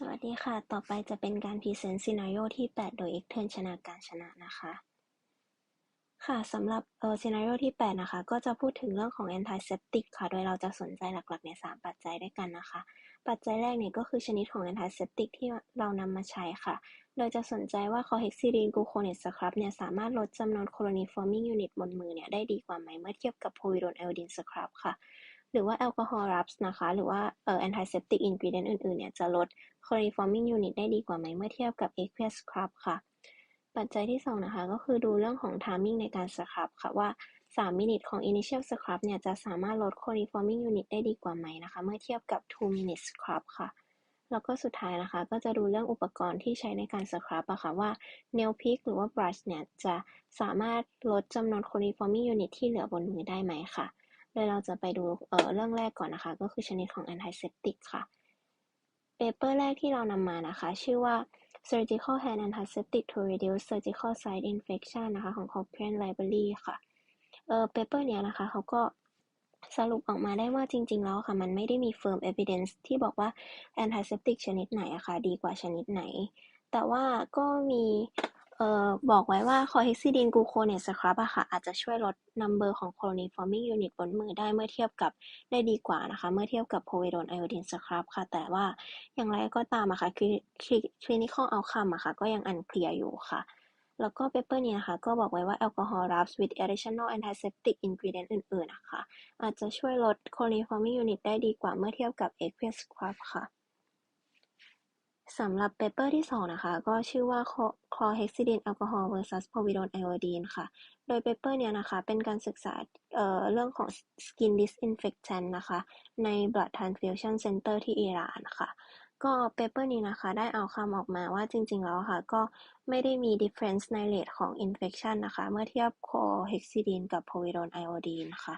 สวัสดีค่ะ ต่อไปจะเป็นการพรีเซนต์ซีนารีโอที่ 8 โดย x t u r n ชนะการชนะนะคะ ค่ะสำหรับเออซีนารีโอที่ 8 นะคะ ก็จะพูดถึงเรื่องของ antiseptic ค่ะ โดยเราจะสนใจหลักๆใน 3 ปัจจัยด้วยกันนะคะ ปัจจัยแรกเนี่ยก็คือชนิดของ antiseptic ที่เรานำมาใช้ค่ะ โดยจะสนใจว่า chlorhexidine gluconate scrub เนี่ยสามารถลดจำนวน colony forming unit บนมือเนี่ยได้ดีกว่าไหมเมื่อเทียบกับ povidone iodine scrub ค่ะ หรือว่าแอลกอฮอล์รับส์นะคะ หรือว่าเอ่อ antiseptic ingredient อื่นๆ เนี่ย จะลด colony forming unit ได้ดีกว่าไหมเมื่อเทียบกับ aqueous scrub ค่ะ ปัจจัยที่ 2 นะคะ ก็คือดูเรื่องของ timing ในการสครับค่ะว่า 3 มินิทของ initial scrub เนี่ย จะสามารถลด colony forming unit ได้ดีกว่าไหมนะคะ เมื่อเทียบกับ 2 minute scrub ค่ะแล้วก็สุดท้ายนะคะ ก็จะดูเรื่องอุปกรณ์ที่ใช้ในการสครับอะค่ะว่า nail pick หรือว่า brush เนี่ย จะสามารถลดจำนวน colony forming unit ที่เหลือบนมือได้ไหมค่ะ โดยเราจะไปดูเอ่อเรื่องแรกก่อนนะคะ ก็คือชนิดของ antiseptic ค่ะเปเปอร์แรกที่เรานำมานะคะ ชื่อว่า surgical hand antiseptic to reduce surgical site infection นะคะ ของ Cochrane Library ค่ะเออเปเปอร์เนี้ยนะคะเขาก็สรุปออกมาได้ว่าจริง ๆ แล้วค่ะ มันไม่ได้มี firm evidence ที่บอกว่า antiseptic ชนิดไหนอะค่ะ ดีกว่าชนิดไหน แต่ว่าก็มี เอ่อบอกไว้ว่าคอเฮกซิดีนกูโคเนสครับอะค่ะ อาจจะช่วยลดนัมเบอร์ของโคลนีฟอร์มิ่งยูนิตบนมือได้เมื่อเทียบกับได้ดีกว่านะคะ เมื่อเทียบกับโพเวโดนไอโอดินสครับค่ะ แต่ว่าอย่างไรก็ตามอะค่ะคือคลินิคอลเอาคัมอะค่ะ ก็ยังอันเคลียร์อยู่ค่ะ แล้วก็เปเปอร์นี้นะคะ ก็บอกไว้ว่าแอลกอฮอล์รับ with additional antiseptic ingredient อื่นๆนะคะอาจจะช่วยลดโคลนีฟอร์มิ่งยูนิตได้ดีกว่าเมื่อเทียบกับเอ็กเพรสครับค่ะ สำหรับเปเปอร์ที่2นะคะ ก็ชื่อว่า chlorhexidine alcohol versus povidone iodine ค่ะ โดยเปเปอร์เนี้ยนะคะ เป็นการศึกษาเอ่อเรื่องของ skin disinfectant นะคะ ใน blood transfusion center ที่อิหร่านค่ะ ก็เปเปอร์นี้นะคะ ได้เอาคำออกมาว่าจริง ๆ แล้วค่ะ ก็ไม่ได้มี difference ใน rate ของ infection นะคะ เมื่อเทียบ chlorhexidine กับ povidone iodine ค่ะ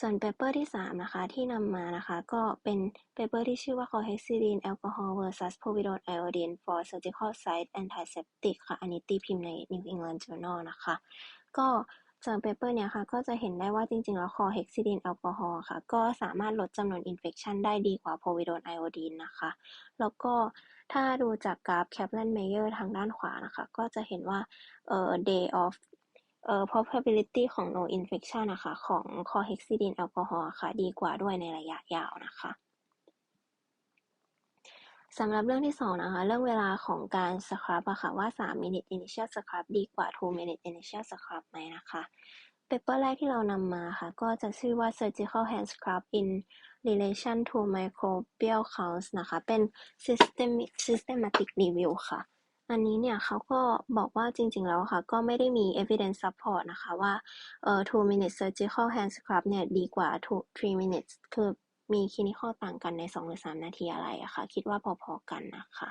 ส่วนเปเปอร์ที่ 3 นะคะ ที่นำมานะคะ ก็เป็นเปเปอร์ที่ชื่อว่า chlorhexidine alcohol versus povidone iodine for surgical site antiseptic ค่ะ อันนี้ตีพิมพ์ใน New England Journal นะคะ ก็จากเปเปอร์เนี้ยค่ะ ก็จะเห็นได้ว่าจริง ๆ แล้ว chlorhexidine alcohol ค่ะ ก็สามารถลดจำนวน infection ได้ดีกว่า povidone iodine นะคะ แล้วก็ถ้าดูจากกราฟ Kaplan-Meier ทางด้านขวานะคะ ก็จะเห็นว่าเอ่อ day of เอ่อ probability ของ no infection นะคะ ของ chlorhexidine alcohol ค่ะ ดีกว่าด้วยในระยะยาวนะคะสำหรับเรื่องที่2นะคะ เรื่องเวลาของการสครับอะค่ะ ว่า 3 minute initial scrub ดีกว่า 2 minute initial scrub ไหมนะคะเปเปอร์แรกที่เรานำมาค่ะ ก็จะชื่อว่า surgical hand scrub in relation to microbial counts นะคะ เป็น systemic systematic review ค่ะ อันนี้เนี่ยเขาก็บอกว่าจริง ๆ แล้วค่ะ ก็ไม่ได้มี evidence support นะคะว่าเอ่อ2 minute surgical hand scrub เนี่ยดีกว่า three minutes คือมีคลินิคอต่างกันใน 2 หรือ 3 นาทีอะไรอะค่ะ คิดว่าพอๆกันนะคะ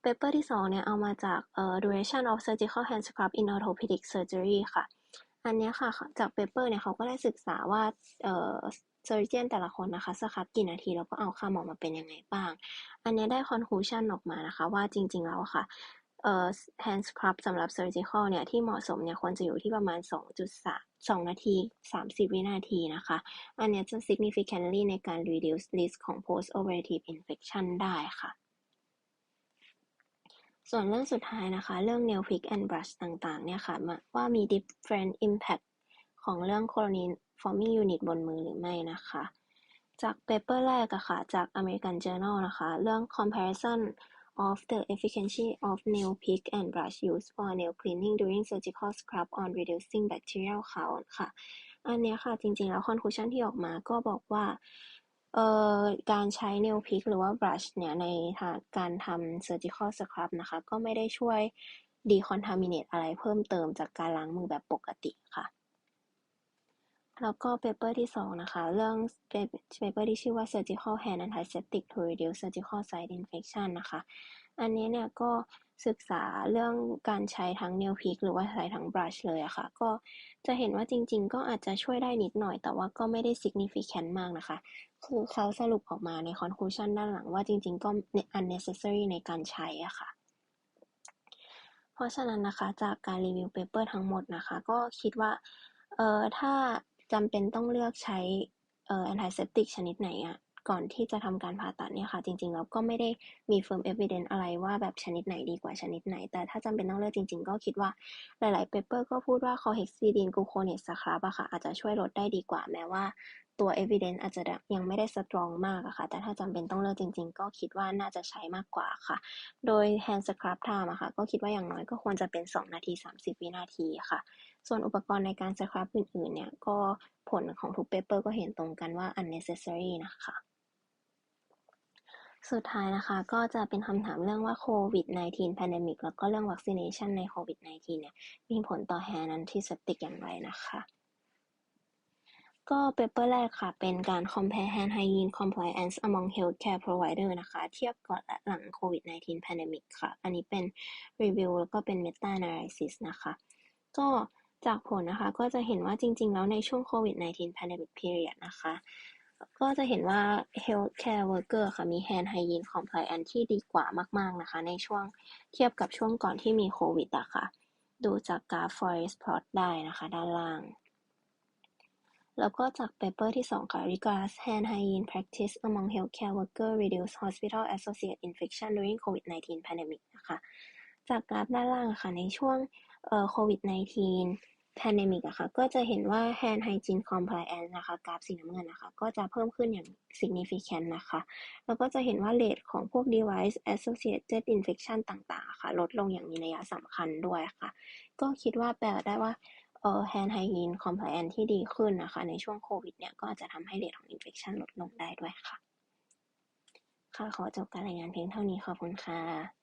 เปเปอร์ที่ 2 เนี่ย เอามาจากเอ่อ duration of surgical hand scrub in orthopedic surgery ค่ะ อันนี้ค่ะจากเปเปอร์เนี่ยเขาก็ได้ศึกษาว่าเอ่อ surgeon แต่ละคนนะคะสครับกี่นาทีแล้วก็เอาค่าออมาเป็นยังไงบ้าง อันนี้ได้ conclusion ออกมานะคะ ว่าจริง ๆ แล้วค่ะเอ่อ hand scrub สำหรับ surgical เนี่ยที่เหมาะสมเนี่ยควรจะอยู่ที่ประมาณ 2.3 2 นาที 30 วินาทีนะคะ อันนี้จะ significantly ในการ reduce risk ของ post operative infection ได้ค่ะ ส่วนเรื่องสุดท้ายนะคะ เรื่อง nail pick and brush ต่างๆ เนี่ยค่ะว่ามี different impact ของเรื่อง colony forming unit บนมือหรือไม่นะคะ จากเปเปอร์แรกอะค่ะ จาก American Journal นะคะ เรื่อง comparison of the efficacy of nail pick and brush use for nail cleaning during surgical scrub on reducing bacterial count ค่ะ อันเนี้ยค่ะ จริงๆ แล้ว conclusion ที่ออกมาก็บอกว่า เอ่อ การใช้ nail pick หรือว่า brush เนี่ยในการทำ surgical scrub นะคะ ก็ไม่ได้ช่วย decontaminate อะไรเพิ่มเติมจากการล้างมือแบบปกติค่ะ แล้วก็เปเปอร์ที่ 2 นะคะ เรื่องเปเปอร์ที่ชื่อว่า surgical hand antiseptic to reduce surgical site infection นะคะ อันนี้เนี่ยก็ ศึกษาเรื่องการใช้ทั้ง nail pick หรือว่าใช้ทั้ง brush เลยอะค่ะ ก็จะเห็นว่าจริง ๆ ก็อาจจะช่วยได้นิดหน่อย แต่ว่าก็ไม่ได้ significant มากนะคะ คือเขาสรุปออกมาใน conclusion ด้านหลังว่าจริง ๆ ก็ unnecessary ในการใช้อะค่ะ เพราะฉะนั้นนะคะจากการรีวิวเปเปอร์ทั้งหมดนะคะ ก็คิดว่าเออถ้าจำเป็นต้องเลือกใช้เอ่อ antiseptic ชนิดไหนอะ ก่อนที่จะทำการผ่าตัดเนี่ยค่ะ จริงๆแล้วก็ไม่ได้มี firm evidence อะไรว่าแบบชนิดไหนดีกว่าชนิดไหน แต่ถ้าจำเป็นต้องเลือกจริง ๆ ก็คิดว่าหลายๆ paper ก็พูดว่า chlorhexidine gluconate scrub อะค่ะอาจจะช่วยลดได้ดีกว่าแม้ว่าตัว evidence อาจจะยังไม่ได้ strong มากอะค่ะ แต่ถ้าจำเป็นต้องเลือกจริง ๆ ก็คิดว่าน่าจะใช้มากกว่าค่ะ โดย hand scrub time อะค่ะ ก็คิดว่าอย่างน้อยก็ควรจะเป็น 2 นาที 30 วินาทีค่ะ ส่วนอุปกรณ์ในการ scrub อื่น ๆ เนี่ย ก็ผลของทุก paper ก็เห็นตรงกันว่า unnecessary นะคะ สุดท้ายนะคะ ก็จะเป็นคำถามเรื่องว่าโควิด -19 pandemic แล้วก็เรื่องวัคซีเนชันในโควิด -19 เนี่ย มีผลต่อแฮนันที่สติกอย่างไรนะคะ ก็เปเปอร์แรกค่ะ เป็นการ compare hand hygiene compliance among healthcare provider นะคะ เทียบก่อนและหลังโควิด -19 pandemic ค่ะ อันนี้เป็น review แล้วก็เป็น meta analysis นะคะ ก็จากผลนะคะ ก็จะเห็นว่าจริง ๆ แล้วในช่วงโควิด -19 pandemic period นะคะ ก็จะเห็นว่า healthcare worker ค่ะมี hand hygiene compliance ที่ดีกว่ามาก ๆ นะคะ ในช่วงเทียบกับช่วงก่อนที่มีโควิดอะค่ะ ดูจากกราฟ forest plot ได้นะคะ ด้านล่าง แล้วก็จาก paper ที่ 2 ค่ะ regards hand hygiene practice among healthcare worker reduce hospital associated infection during COVID-19 pandemic นะคะ จากกราฟด้านล่างค่ะ ในช่วงเอ่อ COVID-19 pandemic อะค่ะ ก็จะเห็นว่า hand hygiene compliance นะคะ กราฟสีน้ำเงินนะคะ ก็จะเพิ่มขึ้นอย่าง significant นะคะ แล้วก็จะเห็นว่า rate ของพวก device associated infection ต่างๆ ค่ะ ลดลงอย่างมีนัยสำคัญด้วยค่ะ ก็คิดว่าแปลได้ว่าเอ่อ hand hygiene compliance ที่ดีขึ้นนะคะ ในช่วงโควิดเนี่ยก็อาจจะทำให้ rate ของ infection ลดลงได้ด้วยค่ะ ค่ะ ขอจบการรายงานเพียงเท่านี้ขอบคุณค่ะ